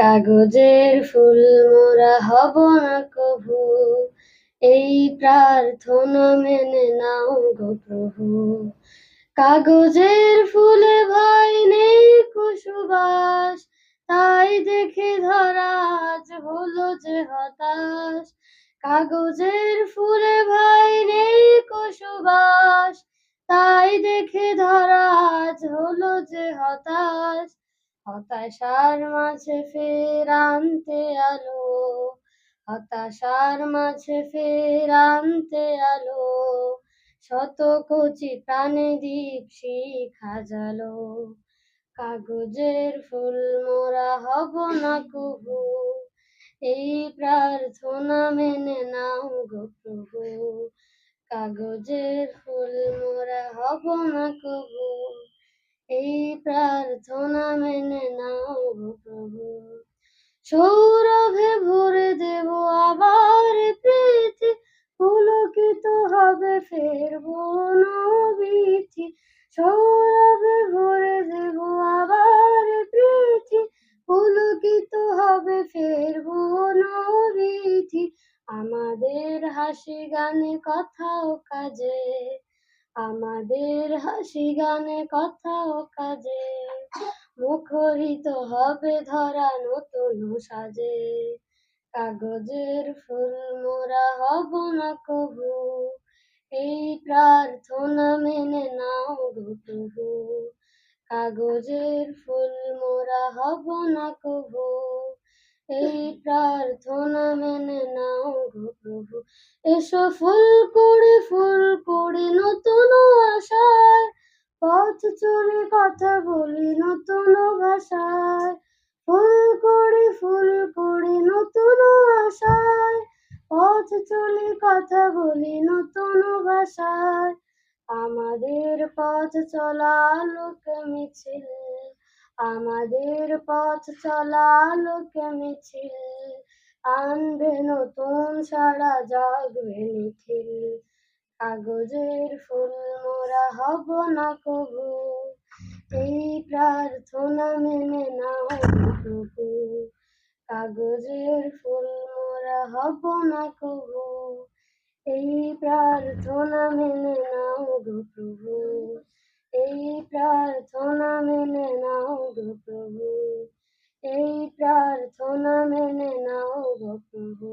কাগজের ফুল মোরা হব না কভু। এই প্রার্থনা মেনে নাও গো প্রভু। কাগজের ফুলে ভাই নেই কুসুবাস, তাই দেখে ধরা আজ হলো যে হতাশ। কাগজের ফুলে ভাই নেই কুসুবাস, তাই দেখে ধরা আজ হলো যে হতাশ। হতাশার মাঝে ফের আনতে আলো, হতাশার মাঝে ফের আনতে আলো, শত কচি প্রাণে দীপ শিখা জালো, কাগজের ফুল মোরা হব না কবু এই প্রার্থনা মেনে নাও গো প্রভু, কাগজের ফুল মোরা হব না কবু এই প্রার্থনা মেনে নাও প্রভু। সৌরভে ভরে দেব আবার প্রীতি, পুলকিত হবে ফের বনবিথি সৌরভে ভরে দেব আবার প্রীতি, পুলকিত হবে ফের বনবিথি আমাদের হাসি গানে কথা ও কাজে আমাদের হাসি গানে কথা ও কাজে, মুখরিত হবে ধরা নতুন সাজে। কাগজের ফুল মোরা হব না কবু, এই প্রার্থনা মেনে নাও গো প্রভু। কাগজের ফুল মোরা হব না কবু, এই প্রার্থনা মেনে নাও গো প্রভু। এসো ফুল করে ফুল নতুন ভাষায় ফুল করে ফুল করে, নতুন আশায়। পথ চলে, কথা বলি, নতুন ভাষায়। আমাদের পথ চলা লোক মিছিল। আমাদের পথ চলা লোকে মিছিল। আনবে নতুন সারা, জাগবে নিখিল। কাগজের ফুল মোরা হব না কবু। এই প্রার্থনা মেনে নাও প্রভু। কাগজের ফুল মোরা হব না কবু। এই প্রার্থনা মেনে নাও গো প্রভু। এই প্রার্থনা মেনে নাও গো প্রভু। এই প্রার্থনা মেনে নাও গো প্রভু।